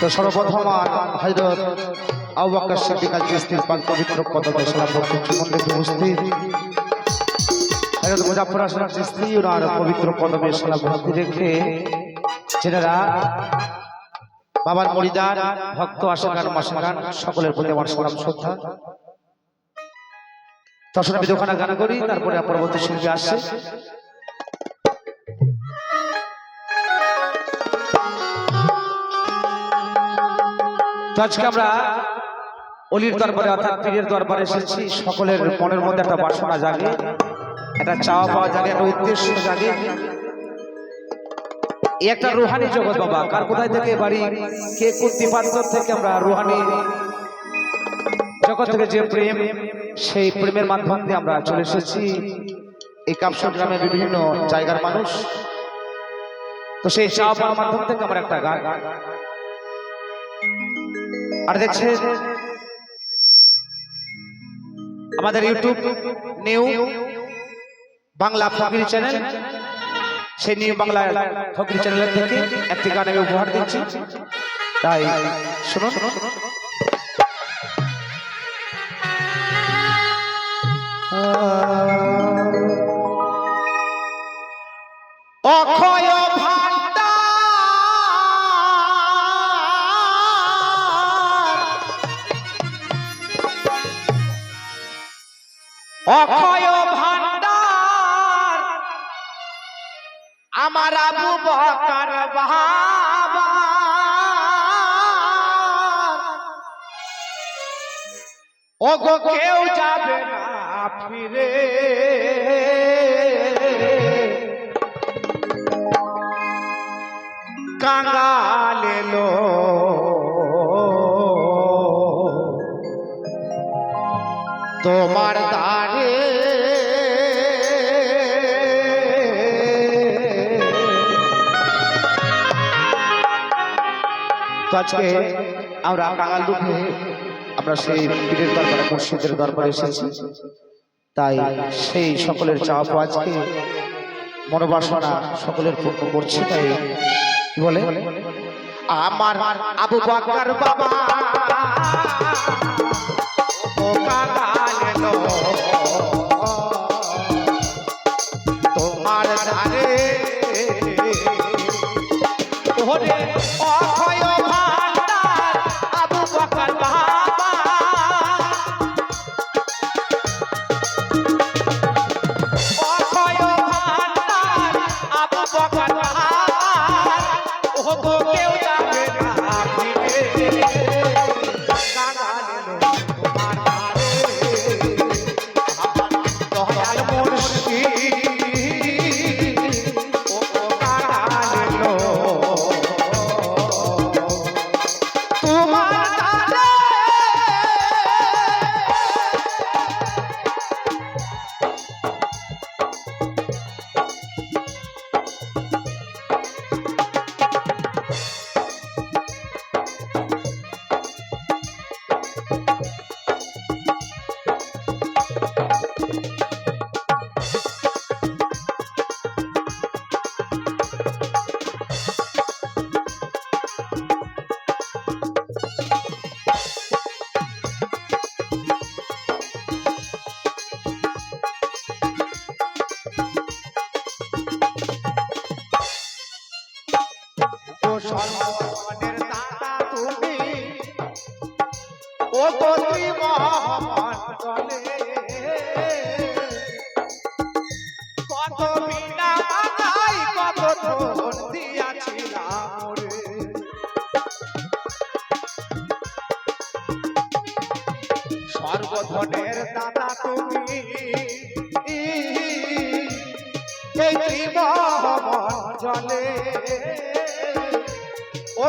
তো সর্বপ্রথম হজরত আবু বকর সিদ্দিক আল চিশতির পাক পবিত্র চিশতি ওনার পবিত্র ভক্তি যেনারা বাবার মরিদার ভক্ত আশাগান মাসাগান সকলের প্রতি আমার সালাম, শ্রদ্ধা। তখন আমি দোকানে গান করি, তারপরে পরবর্তী শিল্পী আসছে তো আজকে আমরা অলির দরবারে অর্থাৎ পীরের দরবারে এসেছি। সকলের মনের মধ্যে একটা বাসনা জাগে একটা চাওয়া পাওয়া জাগে একটা উদ্দেশ্য জাগে একটা রুহানি জগৎ বাবা, কার কোথায় থেকে বাড়ি, কে কোন দিপান্তর থেকে আমরা রুহানি জগৎ থেকে যে প্রেম, সেই প্রেমের মাধ্যম দিয়ে আমরা চলে এসেছি। এই কাপসর গ্রামের বিভিন্ন জায়গার মানুষ। তো সেই চাওয়া পাওয়ার মাধ্যম থেকে আমরা একটা গান। আর দেখছে আমাদের YouTube New Bangla Fakir channel সেই নিউ বাংলা ফকির চ্যানেলের থেকে একটি গান আমি উপহার দিচ্ছি। তাই শুনুন। অক্ষয় অক্ষয় ভান্ডার। আমার আবু বকর বাবা। ও গো কেউ যাবে না ফিরে। কাঙ্গাল এলো। তোমার দাঁড়ে আজকে আমরা কাঙাল রূপে আমরা সেই পীরের দরবারে, মুর্শিদের দরবারে এসেছি। তাই সেই সকলের চাপ আজকে মনোবাসনা সকলের পূর্ণ করছে, তাই বলে? আমার আবু বাবা। ও সর্বনের দাতা তুমি। ও তো তুই মহামণ্ডলে কত বিনা বাজাই কত ধন দিয়াছিলাম রে সর্বধনের দাতা তুমি এই জলে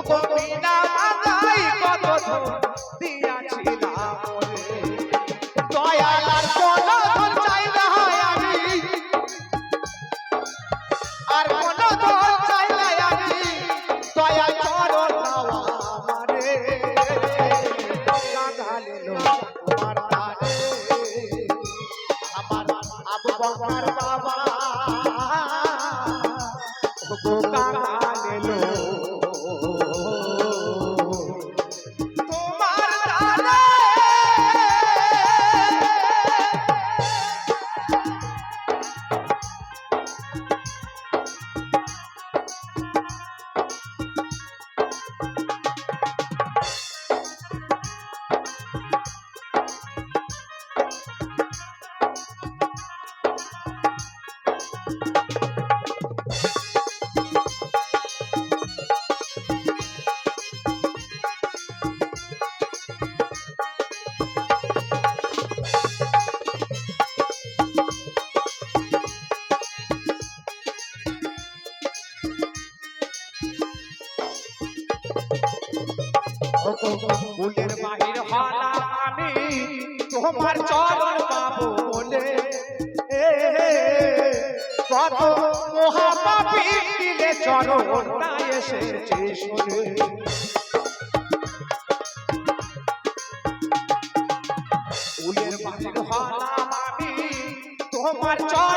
ও গোবিনা মাতাই কত দিয়াছিলাম দয়াল আর কোন ধন চাই না আমি? আর কোন ধন চাই না আমি দয়াল চরণ নাও আমারে। কাঙালিলো আমার আবু বকর ফুলের বাহির হলা আমি তোমার চরণ পাবো বলে। কত মহাপাপী দিলে এসেছে শুনে। ফুলের বাহির হলা আমি তোমার চরণ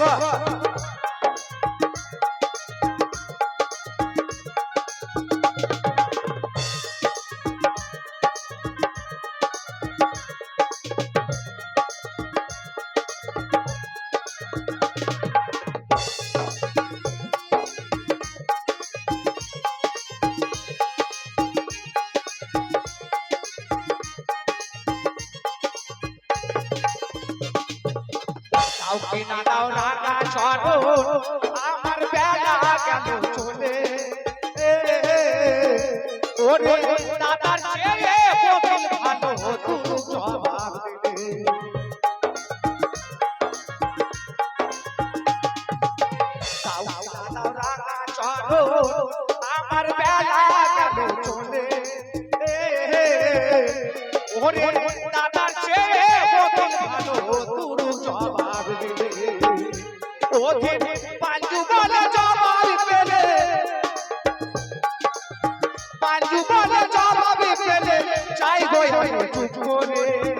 বাবা কাউকে না। ওরে দাদার চেয়ে বকিল ভালো তুই জবাব আমার বেলা গেল বলে জবাব পেলে চাই গো চুপ করে